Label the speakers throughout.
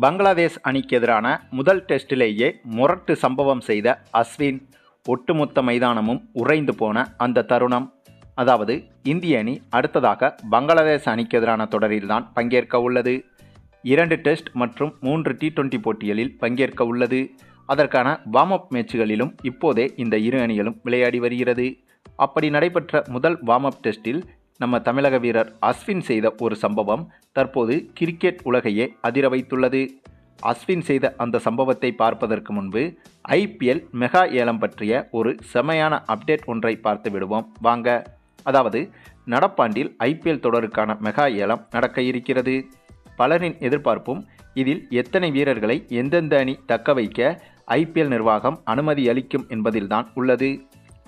Speaker 1: பங்களாதேஷ் அணிக்கு எதிரான முதல் டெஸ்டிலேயே முரட்டு சம்பவம் செய்த அஸ்வின் ஒட்டுமொத்த மைதானமும் உறைந்து போன அந்த தருணம். அதாவது இந்திய அணி அடுத்ததாக பங்களாதேஷ் அணிக்கு எதிரான தொடரில்தான் பங்கேற்க உள்ளது. இரண்டு டெஸ்ட் மற்றும் மூன்று டி டுவெண்டி போட்டிகளில் பங்கேற்க உள்ளது. அதற்கான வார்ம் அப் மேட்சுகளிலும் இப்போதே இந்த இரு அணிகளும் விளையாடி வருகிறது. அப்படி நடைபெற்ற முதல் வார்ம் அப் டெஸ்டில் நம்ம தமிழக வீரர் அஸ்வின் செய்த ஒரு சம்பவம் தற்போது கிரிக்கெட் உலகையே அதிர வைத்துள்ளது. அஸ்வின் செய்த அந்த சம்பவத்தை பார்ப்பதற்கு முன்பு ஐபிஎல் மெகா ஏலம் பற்றிய ஒரு செமையான அப்டேட் ஒன்றை பார்த்து விடுவோம். வாங்க. அதாவது நடப்பாண்டில் ஐபிஎல் தொடருக்கான மெகா ஏலம் நடக்க இருக்கிறது. பலரின் எதிர்பார்ப்பும் இதில் எத்தனை வீரர்களை எந்தெந்த அணி தக்க வைக்க ஐபிஎல் நிர்வாகம் அனுமதி அளிக்கும் என்பதில்தான் உள்ளது.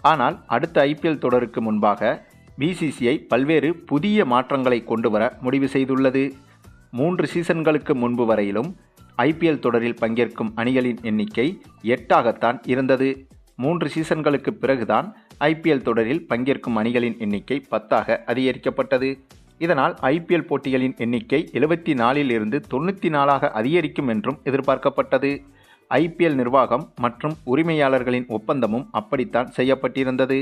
Speaker 1: ஆனால் அடுத்த ஐபிஎல் தொடருக்கு முன்பாக பிசிசிஐ பல்வேறு புதிய மாற்றங்களை கொண்டு வர முடிவு செய்துள்ளது. மூன்று சீசன்களுக்கு முன்பு வரையிலும் ஐபிஎல் தொடரில் பங்கேற்கும் அணிகளின் எண்ணிக்கை எட்டாகத்தான் இருந்தது. மூன்று சீசன்களுக்கு பிறகுதான் ஐபிஎல் தொடரில் பங்கேற்கும் அணிகளின் எண்ணிக்கை பத்தாக அதிகரிக்கப்பட்டது. இதனால் ஐபிஎல் போட்டிகளின் எண்ணிக்கை எழுபத்தி நாலில் இருந்து தொண்ணூற்றி நாலாக அதிகரிக்கும் என்றும் எதிர்பார்க்கப்பட்டது. ஐபிஎல் நிர்வாகம் மற்றும் உரிமையாளர்களின் ஒப்பந்தமும் அப்படித்தான் செய்யப்பட்டிருந்தது.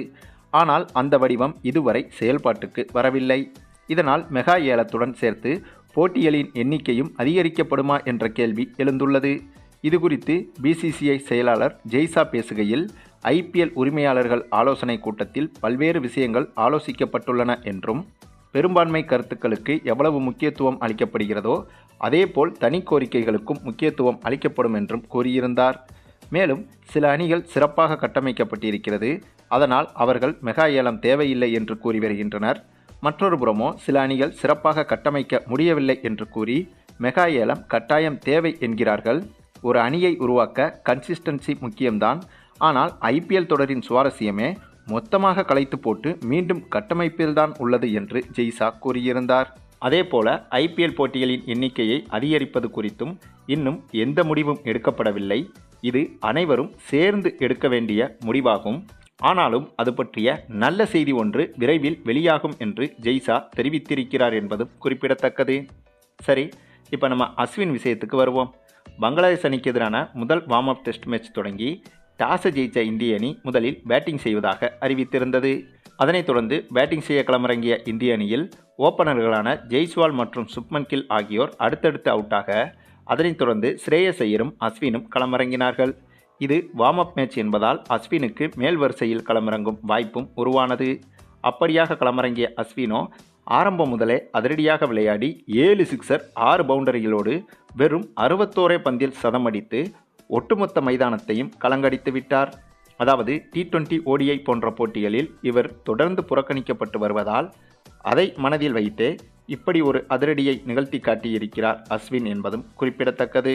Speaker 1: ஆனால் அந்த வடிவம் இதுவரை செயல்பாட்டுக்கு வரவில்லை. இதனால் மெகா ஏலத்துடன் சேர்த்து போட்டிகளின் எண்ணிக்கையும் அதிகரிக்கப்படுமா என்ற கேள்வி எழுந்துள்ளது. இது குறித்து பிசிசிஐ செயலாளர் ஜெய்சா பேசுகையில் ஐபிஎல் உரிமையாளர்கள் ஆலோசனை கூட்டத்தில் பல்வேறு விஷயங்கள் ஆலோசிக்கப்பட்டுள்ளன என்றும் பெரும்பான்மை கருத்துக்களுக்கு எவ்வளவு முக்கியத்துவம் அளிக்கப்படுகிறதோ அதேபோல் தனி கோரிக்கைகளுக்கும் முக்கியத்துவம் அளிக்கப்படும் என்றும் கூறியிருந்தார். மேலும் சில அணிகள் சிறப்பாக கட்டமைக்கப்பட்டிருக்கிறது. அதனால் அவர்கள் மெகா ஏலம் தேவையில்லை என்று கூறி வருகின்றனர். மற்றொரு புறமோ சில அணிகள் சிறப்பாக கட்டமைக்க முடியவில்லை என்று கூறி மெகா ஏலம் கட்டாயம் தேவை என்கிறார்கள். ஒரு அணியை உருவாக்க கன்சிஸ்டன்சி முக்கியம்தான். ஆனால் ஐபிஎல் தொடரின் சுவாரஸ்யமே மொத்தமாக கலைத்து போட்டு மீண்டும் கட்டமைப்பில்தான் உள்ளது என்று ஜெய்சா கூறியிருந்தார். அதேபோல ஐபிஎல் போட்டிகளின் எண்ணிக்கையை அதிகரிப்பது குறித்தும் இன்னும் எந்த முடிவும் எடுக்கப்படவில்லை. இது அனைவரும் சேர்ந்து எடுக்க வேண்டிய முடிவாகும். ஆனாலும் அது பற்றிய நல்ல செய்தி ஒன்று விரைவில் வெளியாகும் என்று ஜெய்சா தெரிவித்திருக்கிறார் என்பதும் குறிப்பிடத்தக்கது. சரி இப்போ நம்ம அஸ்வின் விஷயத்துக்கு வருவோம். பங்களாதேஷ் அணிக்கு எதிரான முதல் வார்ம் அப் டெஸ்ட் மேட்ச் தொடங்கி டாஸை ஜெயித்த இந்திய அணி முதலில் பேட்டிங் செய்வதாக அறிவித்திருந்தது. அதனைத் தொடர்ந்து பேட்டிங் செய்ய களமிறங்கிய இந்திய அணியில் ஓப்பனர்களான ஜெய்ஸ்வால் மற்றும் சுப்மன் கில் ஆகியோர் அடுத்தடுத்து அவுட்டாக அதனைத் தொடர்ந்து ஸ்ரேயஸ் ஐயரும் அஸ்வினும் களமிறங்கினார்கள். இது வார்ம் அப் மேட்ச் என்பதால் அஸ்வினுக்கு மேல் வரிசையில் களமிறங்கும் வாய்ப்பும் உருவானது. அப்படியாக களமிறங்கிய அஸ்வினோ ஆரம்பம் முதலே அதிரடியாக விளையாடி ஏழு சிக்ஸர் ஆறு பவுண்டரிகளோடு வெறும் அறுபத்தோரே பந்தில் சதமடித்து ஒட்டுமொத்த மைதானத்தையும் கலங்கடித்து விட்டார். அதாவது டி டுவெண்ட்டி ஓடிஐ போன்ற போட்டிகளில் இவர் தொடர்ந்து புறக்கணிக்கப்பட்டு வருவதால் அதை மனதில் வைத்தே இப்படி ஒரு அதிரடியை நிகழ்த்தி காட்டியிருக்கிறார் அஸ்வின் என்பதும் குறிப்பிடத்தக்கது.